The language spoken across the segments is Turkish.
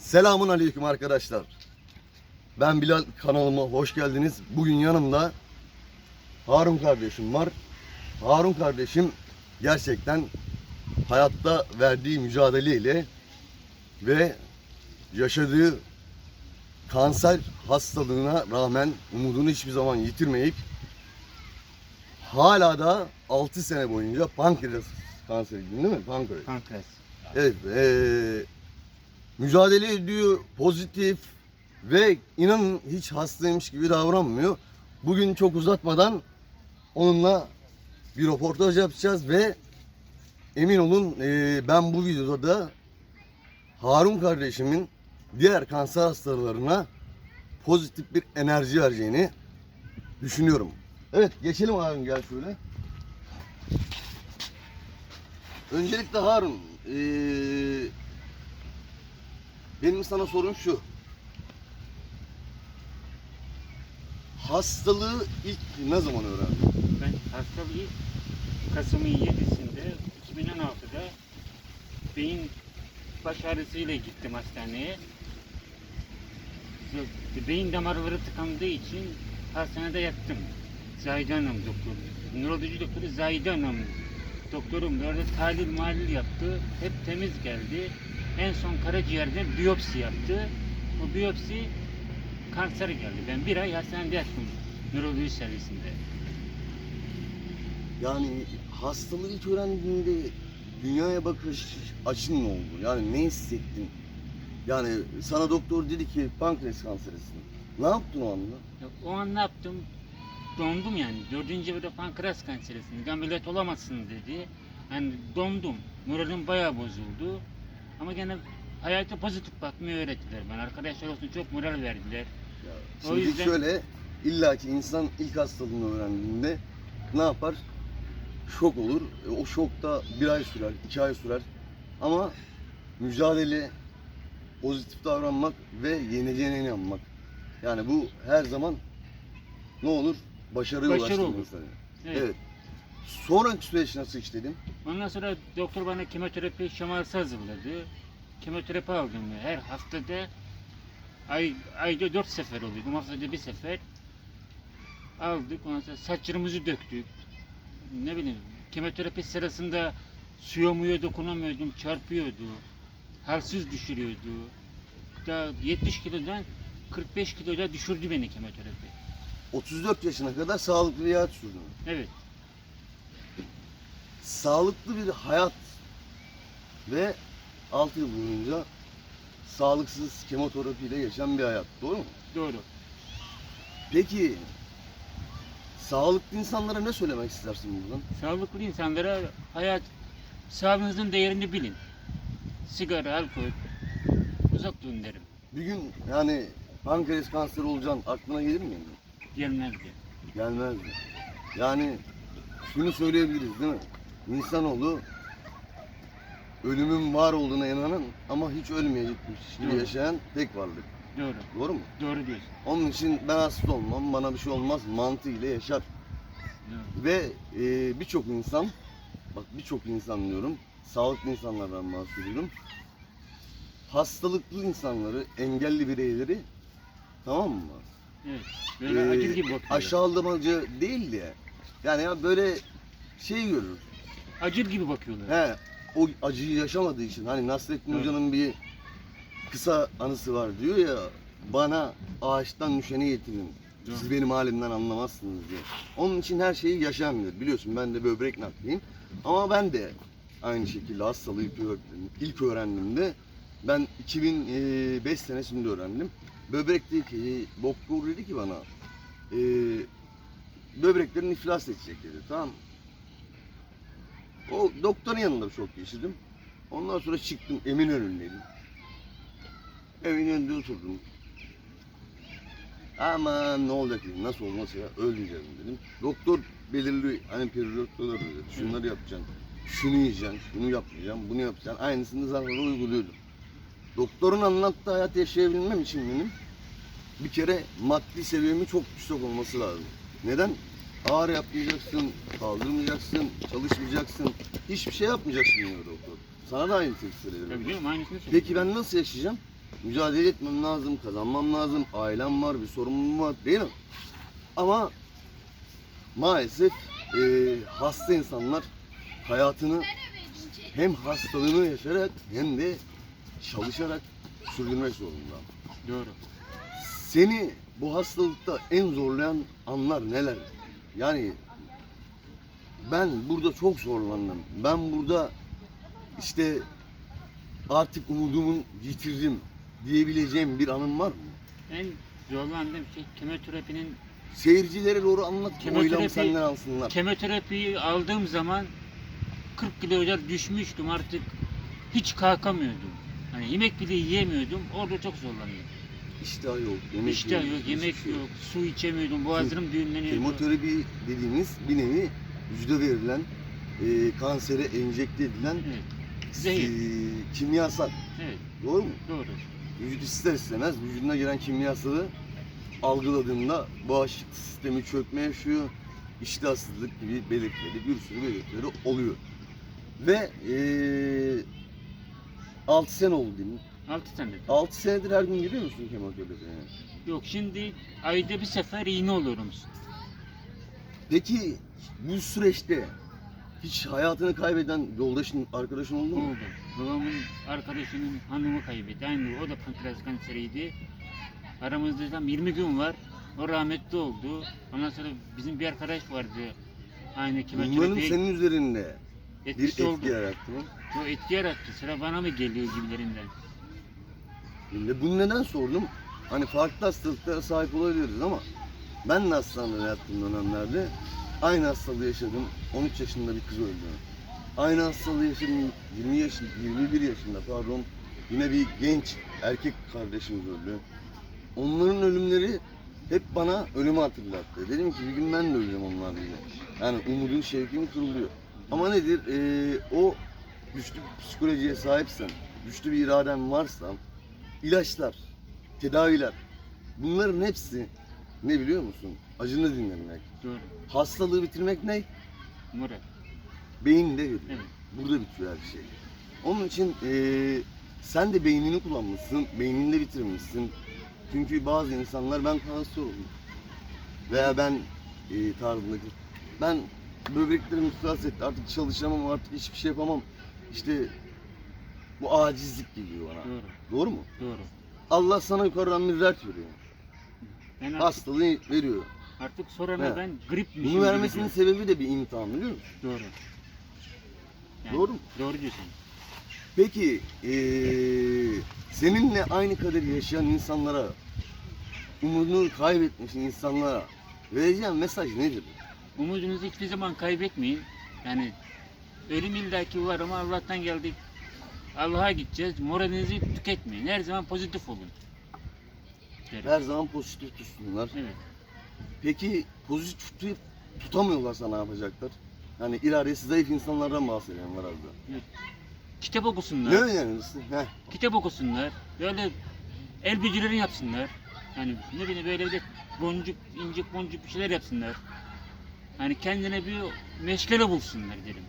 Selamun aleyküm arkadaşlar. Ben Bilal kanalıma hoş geldiniz. Bugün yanımda Harun kardeşim var. Harun kardeşim gerçekten hayatta verdiği mücadeleyle ve yaşadığı kanser hastalığına rağmen umudunu hiçbir zaman yitirmeyip hala da 6 sene boyunca pankreas kanseri değil mi? Pankreas. Pankreas. Evet, eee, mücadele ediyor, pozitif ve inanın hiç hastaymış gibi davranmıyor. Bugün çok uzatmadan onunla bir röportaj yapacağız ve emin olun eee, ben bu videoda da Harun kardeşimin diğer kanser hastalarına pozitif bir enerji vereceğini düşünüyorum. Evet, geçelim Harun gel şöyle. Öncelikle Harun, eee, benim sana sorum şu. Hastalığı ilk ne zaman öğrendin? Ben hastalığı Kasım'ın 7'sinde 2016'da beyin baş ağrısıyla gittim hastaneye. Beyin damarları tıkandığı için hastanede yattım. Zahide Hanım doktor. Nöroloji doktoru Zahide Hanım. Doktorum böyle tahlil malil yaptı. Hep temiz geldi. En son karaciğerden biyopsi yaptı. Bu biyopsi kanser geldi. Ben bir ay hastanede yattım. Nöroloji servisinde. Yani hastalığı ilk öğrendiğinde dünyaya bakış açın ne oldu? Yani ne hissettin? Yani sana doktor dedi ki pankreas kanserisin. Ne yaptın o anda? Ya, O an ne yaptım? Dondum yani. Dördüncü evrede pankreas kanserisin. Ameliyat olamazsın dedi. Yani dondum. Moralim bayağı bozuldu. Ama gene hayata pozitif bakmayı öğrettiler bana. Arkadaşlar olsun çok moral verdiler. Ya, O şimdi yüzden- şöyle illaki insan ilk hastalığını öğrendiğinde ne yapar? Şok olur. E, O şokta bir ay sürer, iki ay sürer. Ama mücadele, pozitif davranmak ve yeneceğine inanmak. Yani bu her zaman ne olur? Başarıya Başarı ulaştırır olur. Evet. Evet. Sonraki süreç nasıl işledin? Ondan sonra doktor bana kemoterapi şeması hazırladı. Kemoterapi aldım her haftada. Ay, ayda dört sefer oluyordu. Haftada bir sefer. Aldık. Ondan sonra saçlarımızı döktük. Ne bileyim kemoterapi sırasında suya muya dokunamıyordum. Çarpıyordu. Halsiz düşürüyordu. Da 70 kilodan 45 kiloya düşürdü beni kemoterapi. 34 yaşına kadar sağlıklı hayat sürdün. Evet. Sağlıklı bir hayat ve 6 yıl boyunca sağlıksız kemoterapiyle geçen bir hayat. Doğru mu? Doğru. Peki sağlıklı insanlara ne söylemek istersin buradan? Sağlıklı insanlara hayat sağlığınızın değerini bilin. Sigara, alkol uzak durun derim. Bir gün yani pankreas kanseri olacaksın aklına gelir mi? Gelmez diye. Gelmezdi. Yani şunu söyleyebiliriz değil mi? İnsanoğlu ölümün var olduğuna inanan ama hiç ölmeyecekmiş gibi Evet. yaşayan tek varlık. Doğru. Doğru mu? Doğru diyorsun. Onun için ben hasta olmam, bana bir şey olmaz mantığıyla yaşar. Doğru. Ve e, birçok insan, bak birçok insan diyorum, sağlıklı insanlardan bahsediyorum. Hastalıklı insanları, engelli bireyleri, tamam mı? Evet. Böyle Ee, acır gibi bakıyor. Aşağılamacı değil de, yani ya böyle şey görür. Acır gibi bakıyorlar. He, o acıyı yaşamadığı için, hani Nasrettin Evet. Hoca'nın bir kısa anısı var diyor ya, bana ağaçtan düşeni getirin. Evet. Siz benim halimden anlamazsınız diye. Onun için her şeyi yaşamıyor. Biliyorsun ben de böbrek nakliyim. Ama ben de aynı şekilde hastalığı ilk, öğrendiğimde ben 2005 senesinde öğrendim. Böbrekteki doktor dedi ki bana e, böbreklerin iflas edecek dedi. Tamam? O doktorun yanında çok geçirdim. Ondan sonra çıktım Eminönü'ndeydim. Evin önünde oturdum. Aman ne olacak dedim. Nasıl olmaz ya ölmeyeceğim dedim. Doktor belirli hani periyotlar dedi. Şunları yapacaksın. Şunu yiyeceksin. Şunu yapmayacaksın. Bunu yapacaksın. Aynısını zaten uyguluyordum. Doktorun anlattığı hayat yaşayabilmem için benim bir kere maddi seviyemin çok yüksek olması lazım. Neden? Ağır yapmayacaksın, kaldırmayacaksın, çalışmayacaksın, hiçbir şey yapmayacaksın diyor doktor. Sana da aynı tepki Tabii veriyorum. canım aynısını söylüyorum. Peki ben nasıl yaşayacağım? Mücadele etmem lazım, kazanmam lazım. Ailem var, bir sorumluluğum var değil mi? Ama maalesef e, hasta insanlar hayatını hem hastalığını yaşayarak hem de çalışarak sürdürmek zorunda. Doğru. Seni bu hastalıkta en zorlayan anlar neler? Yani ben burada çok zorlandım. Ben burada işte artık umudumu yitirdim diyebileceğim bir anın var mı? En zorlandığım şey kemoterapinin Seyircilere doğru anlat ki Kemoterapi- senden alsınlar. kemoterapiyi aldığım zaman 40 kilo kadar düşmüştüm artık hiç kalkamıyordum. Hani yemek bile yiyemiyordum. Orada çok zorlandım. İştah yok, yemek İştah yok, hiçbir yemek şey yok, su içemiyordum, boğazlarım düğümleniyordu. Kemoterapi dediğimiz bir nevi vücuda verilen, e, kansere enjekte edilen Evet, Zehir. e, kimyasal. evet, Doğru mu? doğru. Vücut ister istemez vücuduna giren kimyasalı algıladığında bağışıklık sistemi çökme yaşıyor. İştahsızlık gibi belirtileri, bir sürü belirtileri oluyor. Ve eee 6 sene oldu mi? 6 senedir. 6 senedir her gün gidiyor musun kemoterapiye? Yok şimdi ayda bir sefer iğne oluyorum. Peki bu süreçte hiç hayatını kaybeden yoldaşın, arkadaşın oldu mu? Oldu. Babamın arkadaşının hanımı kaybetti. Aynı o da pankreas kanseriydi. Aramızda tam 20 gün var. O rahmetli oldu. Ondan sonra bizim bir arkadaş vardı. Aynı Bunların kemoterapi senin üzerinde bir etki oldu. yarattı mı? O etki yarattı. Sıra bana mı geliyor gibilerinden. Şimdi bunu neden sordum? Hani farklı hastalıklara sahip olabiliriz ama ben de hastanede yattığım dönemlerde aynı hastalığı yaşadım. 13 yaşında bir kız öldü. Aynı hastalığı yaşadım 20 yaşında, 21 yaşında pardon. Yine bir genç erkek kardeşimiz öldü. Onların ölümleri hep bana ölümü hatırlattı. Dedim ki bir gün ben de öleceğim onlar gibi. Yani umudun şevkin kırılıyor. Ama nedir? Ee, o güçlü bir psikolojiye sahipsen, güçlü bir iraden varsa ilaçlar, tedaviler bunların hepsi ne biliyor musun? Acını dinlemek. Doğru. Hastalığı bitirmek ne? Murat. Beyinde geliyor. Evet. Burada bitiyor her şey. Onun için eee, sen de beynini kullanmışsın, beynini de bitirmişsin. Çünkü bazı insanlar ben kanser oldum. Veya ben eee tarzındaki ben böbreklerim iflas etti artık çalışamam artık hiçbir şey yapamam. İşte bu acizlik geliyor bana. Doğru. Doğru mu? Doğru. Allah sana yukarıdan dert veriyor. Ben artık, Hastalığı veriyor. artık sorana He. ben gripmişim Bunu gibi vermesinin diyorum. sebebi de bir imtihan biliyor musun? Doğru. Doğru mu? Doğru diyorsun. Peki eee, seninle aynı kaderi yaşayan insanlara, umudunu kaybetmiş insanlara vereceğim mesaj nedir? Umudunuzu hiçbir zaman kaybetmeyin. Yani ölüm illaki var ama Allah'tan geldik. Allah'a gideceğiz. Moralinizi tüketmeyin. Her zaman pozitif olun. Derim. Her zaman pozitif tutsunlar. Evet. Peki pozitif tutup tutamıyorlarsa ne yapacaklar? Yani iradesi zayıf insanlardan bahsediyorum var arada. Kitap okusunlar. Ne önerirsin? Heh. Kitap okusunlar. Böyle el becerilerini yapsınlar. Yani ne bileyim böyle bir de boncuk, incik boncuk bir şeyler yapsınlar. Hani kendine bir meşgale bulsunlar derim.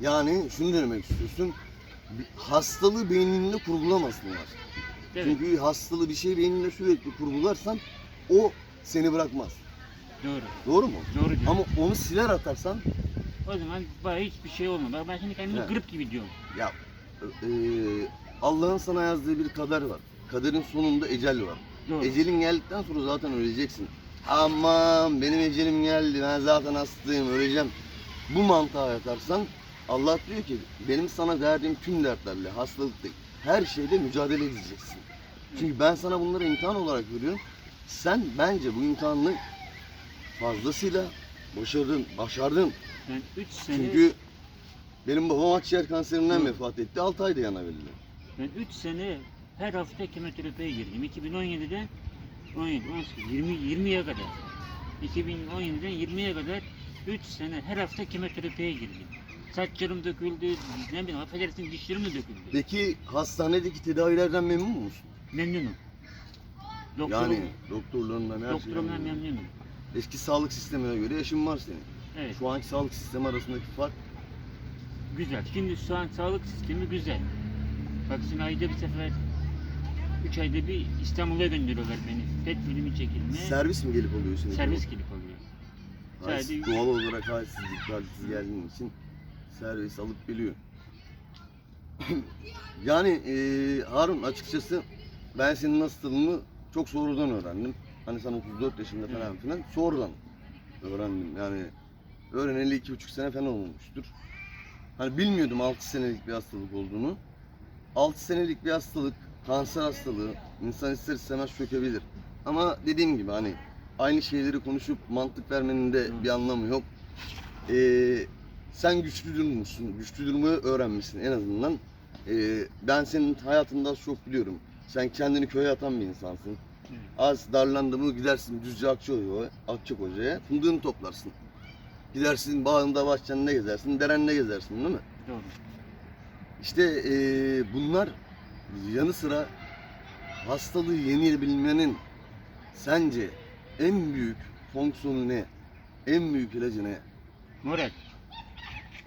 Yani şunu demek istiyorsun. Hastalığı beyninde kurgulamasınlar. Evet. Çünkü hastalığı bir şey beyninde sürekli kurgularsan o seni bırakmaz. Doğru. Doğru mu? Doğru diyorsun. Ama onu siler atarsan O zaman bana hiçbir şey olmaz. Bak Ben şimdi kendimi grip gibi diyorum. ya e, Allah'ın sana yazdığı bir kader var. Kaderin sonunda ecel var. Doğru. Ecelin geldikten sonra zaten öleceksin. Aman benim ecelim geldi ben zaten hastayım öleceğim. Bu mantığa yatarsan Allah diyor ki benim sana verdiğim tüm dertlerle, hastalıkla, her şeyde mücadele edeceksin. Çünkü ben sana bunları imtihan olarak veriyorum. Sen bence bu imtihanını fazlasıyla başardın, başardın. Ben 3 sene Çünkü benim babam akciğer kanserinden Hı. vefat etti. 6 ayda yanabildi. ben 3 sene her hafta kemoterapiye girdim. 2017'den 17, 18, 20 20'ye kadar. 2017'den 20'ye kadar 3 sene her hafta kemoterapiye girdim. Saçlarım döküldü, ne bileyim affedersin dişlerim de döküldü. Peki hastanedeki tedavilerden memnun musun? Memnunum. Doktorum, Yani doktorlarından her doktorumdan şeyden memnun. memnunum. Eski sağlık sistemine göre yaşın var senin. Evet, Şu anki sağlık sistemi arasındaki fark güzel. Şimdi şu an sağlık sistemi güzel. Bak şimdi ayda bir sefer 3 ayda bir İstanbul'a gönderiyorlar beni. TED filmi çekilmeye. Servis mi gelip oluyor şimdi? servis gelip oluyor. Halsiz- sadece- doğal olarak halsizlik, halsiz geldiğin için servis alıp geliyor. yani eee Harun açıkçası ben senin hastalığını çok sonradan öğrendim. Hani sen 34 yaşında falan filan sonradan öğrendim. Yani öğreneli iki buçuk sene falan olmuştur. Hani bilmiyordum 6 senelik bir hastalık olduğunu. 6 senelik bir hastalık, kanser hastalığı insan ister istemez çökebilir. Ama dediğim gibi hani aynı şeyleri konuşup mantık vermenin de bir anlamı yok. Ee, sen güçlü durmuşsun, güçlü durmayı öğrenmişsin en azından. Ee, ben senin hayatında çok biliyorum. Sen kendini köye atan bir insansın. Az darlandı mı gidersin Düzce Akçakoya'ya, Akçakoya'ya fındığını toplarsın. Gidersin bağında bahçende gezersin, derende gezersin değil mi? Doğru. İşte eee, bunlar yanı sıra hastalığı yenebilmenin sence en büyük fonksiyonu ne? En büyük ilacı ne? Moral.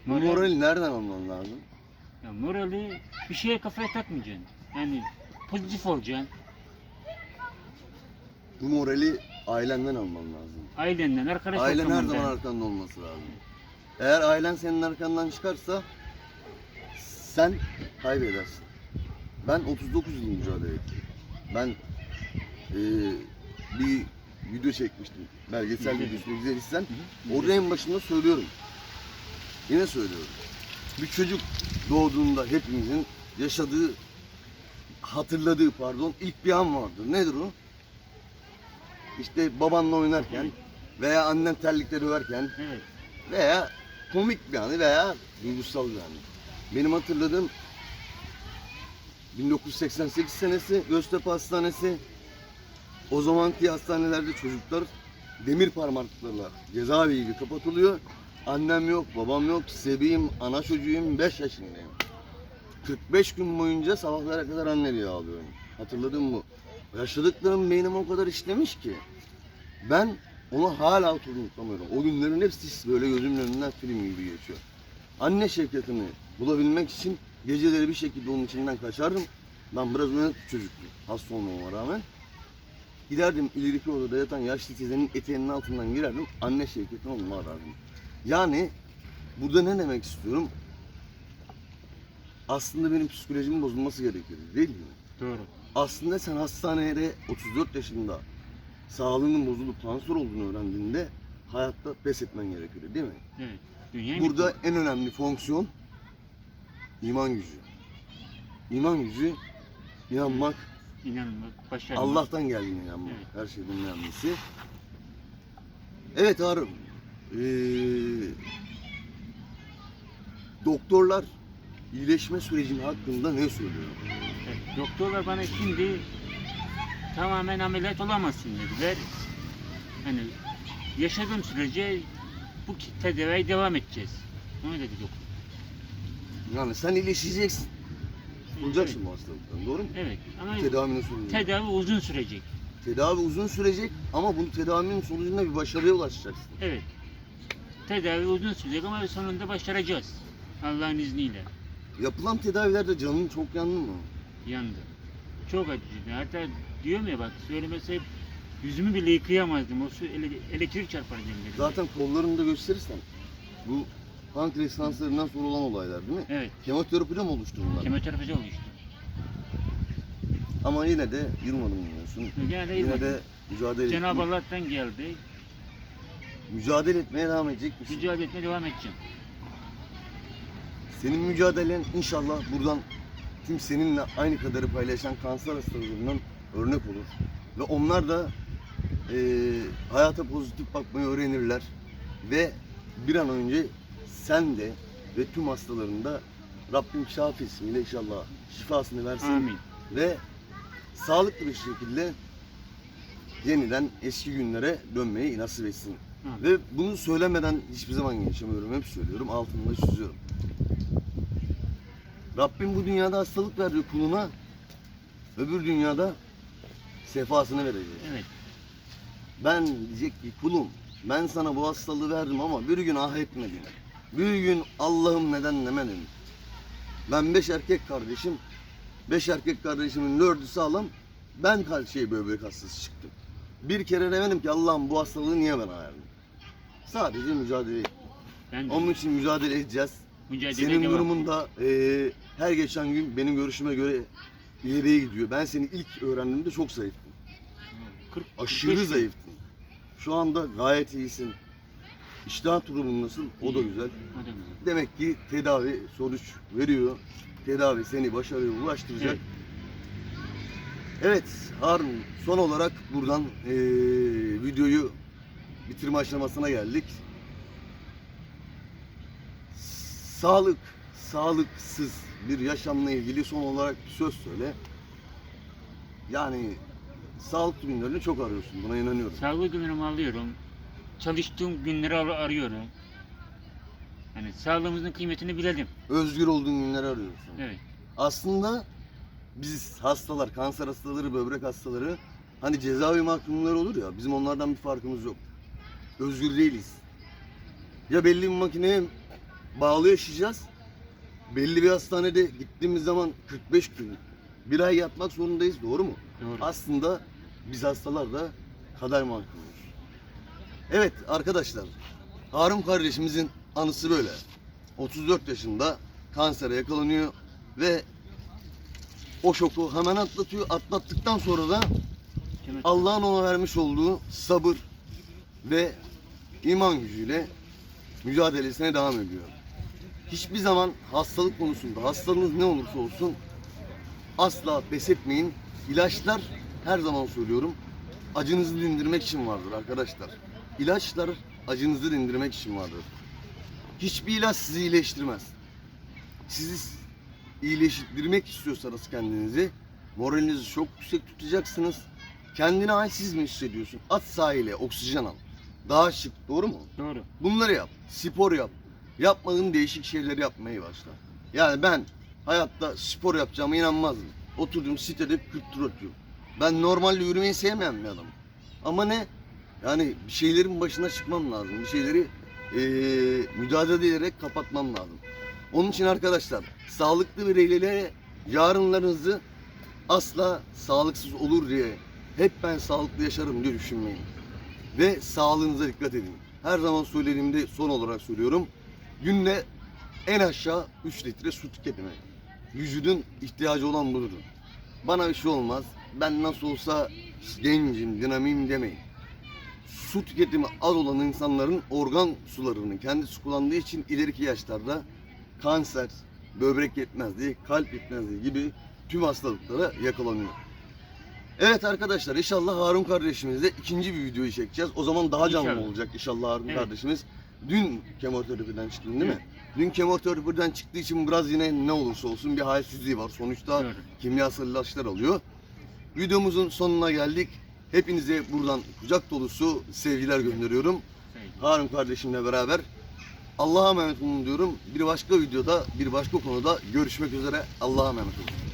Bu morali nereden alman lazım? Ya morali bir şeye kafaya takmayacaksın. Yani pozitif olacaksın. Bu morali ailenden alman lazım. Ailenden, arkadaş Ailen her ortamından. zaman arkanda olması lazım. Eğer ailen senin arkandan çıkarsa sen kaybedersin. Ben 39 yıl mücadele ettim. Ben eee, bir video çekmiştim. Belgesel Hı hı. videosu izlediysen. Hı hı. Orada en başında söylüyorum. Yine söylüyorum. Bir çocuk doğduğunda hepimizin yaşadığı, hatırladığı pardon ilk bir an vardır. Nedir o? İşte babanla oynarken veya annen terlikle döverken Evet. veya komik bir anı veya duygusal bir anı. Benim hatırladığım 1988 senesi Göztepe Hastanesi. O zamanki hastanelerde çocuklar demir parmaklarla cezaevi gibi kapatılıyor. Annem yok, babam yok, sebiyim, ana çocuğuyum, 5 yaşındayım. 45 gün boyunca sabahlara kadar anne diye ağlıyorum. Hatırladın mı? Yaşadıklarım beynime o kadar işlemiş ki. Ben onu hala unutamıyorum. O günlerin hepsi böyle gözümün önünden film gibi geçiyor. Anne şirketini bulabilmek için geceleri bir şekilde onun içinden kaçardım. Ben biraz uyanık bir çocuktum. Hasta olmama rağmen. Giderdim ileriki odada yatan yaşlı teyzenin eteğinin altından girerdim. Anne şirketini onunla arardım. Yani burada ne demek istiyorum? Aslında benim psikolojimin bozulması gerekiyor değil mi? Doğru. Aslında sen hastanede 34 yaşında sağlığının bozulup kanser olduğunu öğrendiğinde hayatta pes etmen gerekiyor değil mi? Evet. Dünya Burada en önemli fonksiyon iman gücü. İman gücü inanmak, inanmak, başarmak. Allah'tan geldiğine inanmak. Evet. Her şeyden önemlisi. Evet Harun. Ee, doktorlar iyileşme sürecinin hakkında ne söylüyor? Evet, doktorlar bana şimdi tamamen ameliyat olamazsın dediler. Hani yaşadığım sürece bu tedaviye devam edeceğiz. Öyle dedi doktor. Yani sen iyileşeceksin. Kurtulacaksın bu hastalıktan. Doğru mu? Evet ama Tedavinin sonucunda. tedavi uzun sürecek. Tedavi uzun sürecek ama bu tedavinin sonucunda bir başarıya ulaşacaksın. Evet. Tedavi uzun sürecek ama sonunda başaracağız. Allah'ın izniyle. Yapılan tedavilerde canın çok yandı mı? Yandı. Çok acıydı. Hatta diyorum ya bak söylemese yüzümü bile yıkayamazdım. O su ele- elektrik çarpar ellerime. Zaten kollarını da gösterirsen bu pankreas kanserinden sonra olan olaylar değil mi? Evet. Kemoterapide mi oluştu bunlar? Kemoterapi oldu işte. Ama yine de yılmadım diyorsun. Yani Yine de mücadele, Cenab-ı Allah'tan geldi. Mücadele etmeye devam edecek misin? Mücadele etmeye devam edeceğim. Senin mücadelen inşallah buradan tüm seninle aynı kadarı paylaşan kanser hastalarından örnek olur. Ve onlar da eee, hayata pozitif bakmayı öğrenirler. Ve bir an önce sen de ve tüm hastaların da Rabbim Şafi ismiyle inşallah şifasını versin. Amin. Ve sağlıklı bir şekilde yeniden eski günlere dönmeyi nasip etsin. Ve bunu söylemeden hiçbir zaman geçemiyorum. Hep söylüyorum. Altında çiziyorum. Rabbim bu dünyada hastalık verdi kuluna. Öbür dünyada sefasını verecek. Evet. Ben diyecek ki kulum ben sana bu hastalığı verdim ama bir gün ah etmedin. Bir gün Allah'ım neden demedin. Ben beş erkek kardeşim. Beş erkek kardeşimin dördü sağlam. Ben şey böbrek hastası çıktım. Bir kere demedim ki Allah'ım bu hastalığı niye bana verdin? Sadece mücadele ettim. Ben de Onun için mücadele edeceğiz. mücadele Senin devam. durumun da eee, her geçen gün benim görüşüme göre ileriye gidiyor. Ben seni ilk öğrendiğimde çok zayıftın. 40, Aşırı 45 zayıftın. Şu anda gayet iyisin. İştah durumun nasıl? O da İyi. güzel. O da güzel. Demek ki tedavi sonuç veriyor. Tedavi seni başarıya ulaştıracak. Evet. Evet Harun son olarak buradan eee, videoyu bitirme aşamasına geldik. Sağlık, sağlıksız bir yaşamla ilgili son olarak bir söz söyle. Yani sağlık günlerini çok arıyorsun buna inanıyorum. Sağlığı günlerimi alıyorum. Çalıştığım günleri ar- arıyorum. Yani sağlığımızın kıymetini bilelim. Özgür olduğun günleri arıyorsun. Evet. Aslında biz hastalar, kanser hastaları, böbrek hastaları hani cezaevi mahkumları olur ya bizim onlardan bir farkımız yok. Özgür değiliz. Ya belli bir makineye bağlı yaşayacağız. Belli bir hastanede gittiğimiz zaman 45 gün, bir ay yatmak zorundayız. Doğru mu? Doğru. Aslında biz hastalar da kader mahkumuyuz. Evet arkadaşlar, Harun kardeşimizin anısı böyle. 34 yaşında kansere yakalanıyor ve o şoku hemen atlatıyor. Atlattıktan sonra da Allah'ın ona vermiş olduğu sabır ve iman gücüyle mücadelesine devam ediyor. Hiçbir zaman hastalık konusunda, hastalığınız ne olursa olsun asla pes etmeyin. İlaçlar her zaman söylüyorum acınızı dindirmek için vardır arkadaşlar. İlaçlar acınızı dindirmek için vardır. Hiçbir ilaç sizi iyileştirmez. Sizi iyileştirmek istiyorsanız kendinizi moralinizi çok yüksek tutacaksınız. Kendine halsiz mi hissediyorsun? At sahile, oksijen al. Daha şık, doğru mu? Doğru. Bunları yap. Spor yap. Yapmadığın değişik şeyleri yapmaya başla. Yani ben hayatta spor yapacağıma inanmazdım. Oturdum sitede 40 tur atıyorum. Ben normalde yürümeyi sevmeyen bir adamım. Ama ne? Yani bir şeylerin başına çıkmam lazım. Bir şeyleri eee, müdahale ederek kapatmam lazım. Onun için arkadaşlar sağlıklı bireylere yarınlarınızı asla sağlıksız olur diye hep ben sağlıklı yaşarım diye düşünmeyin. Ve sağlığınıza dikkat edin. Her zaman söylediğimde son olarak söylüyorum. Günde en aşağı 3 litre su tüketmek. Vücudun ihtiyacı olan budur. Bana bir şey olmaz. Ben nasıl olsa gencim, dinamiyim demeyin. Su tüketimi az olan insanların organ sularını kendisi kullandığı için ileriki yaşlarda kanser, böbrek yetmezliği, kalp yetmezliği gibi tüm hastalıklara yakalanıyor. Evet arkadaşlar inşallah Harun kardeşimizle ikinci bir videoyu çekeceğiz. O zaman daha canlı İnşallah. olacak inşallah Harun Evet. kardeşimiz. Dün kemoterapiden çıktın değil mi? Dün kemoterapiden çıktığı için biraz yine ne olursa olsun bir halsizliği var. Sonuçta Doğru. kimyasal ilaçlar alıyor. Videomuzun sonuna geldik. Hepinize buradan kucak dolusu sevgiler gönderiyorum. Harun kardeşimle beraber Allah'a emanet olun diyorum. Bir başka videoda, bir başka konuda görüşmek üzere. Allah'a emanet olun.